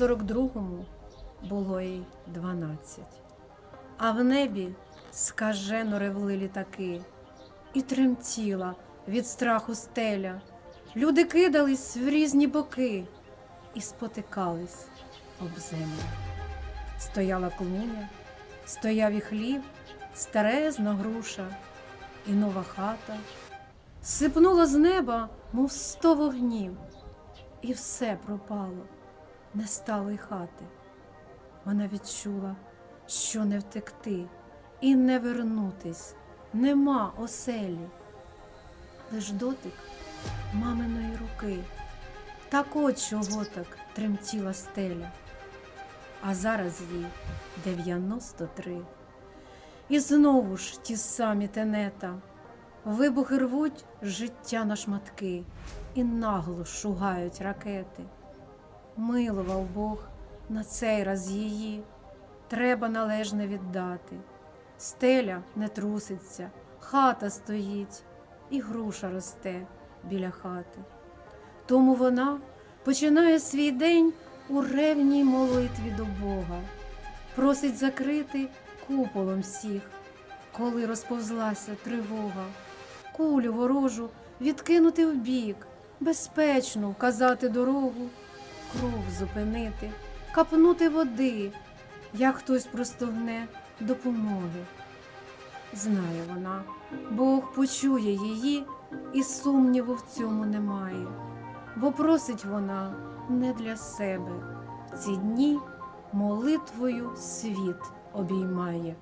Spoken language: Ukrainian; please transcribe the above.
42-му було їй 12. А в небі скажено ревли літаки, і тремтіла від страху стеля. Люди кидались в різні боки і спотикались об землю. Стояла клуня, стояв і хлів, старезна груша і нова хата. Сипнуло з неба, мов сто вогнів, і все пропало, не стало й хати. Вона відчула, що не втекти і не вернутись, нема оселі. Лиш дотик маминої руки, так от чого так тремтіла стеля. А зараз їй 93. І знову ж ті самі тенета, вибухи рвуть життя на шматки і нагло шугають ракети. Милував Бог на цей раз її, треба належне віддати. Стеля не труситься, хата стоїть, і груша росте біля хати. Тому вона починає свій день у ревній молитві до Бога, просить закрити куполом всіх, коли розповзлася тривога, кулю ворожу відкинути вбік, безпечно вказати дорогу, кров зупинити, капнути води, як хтось простогне допомоги. Знає вона, Бог почує її, і сумніву в цьому немає, бо просить вона не для себе. Ці дні молитвою світ обіймає.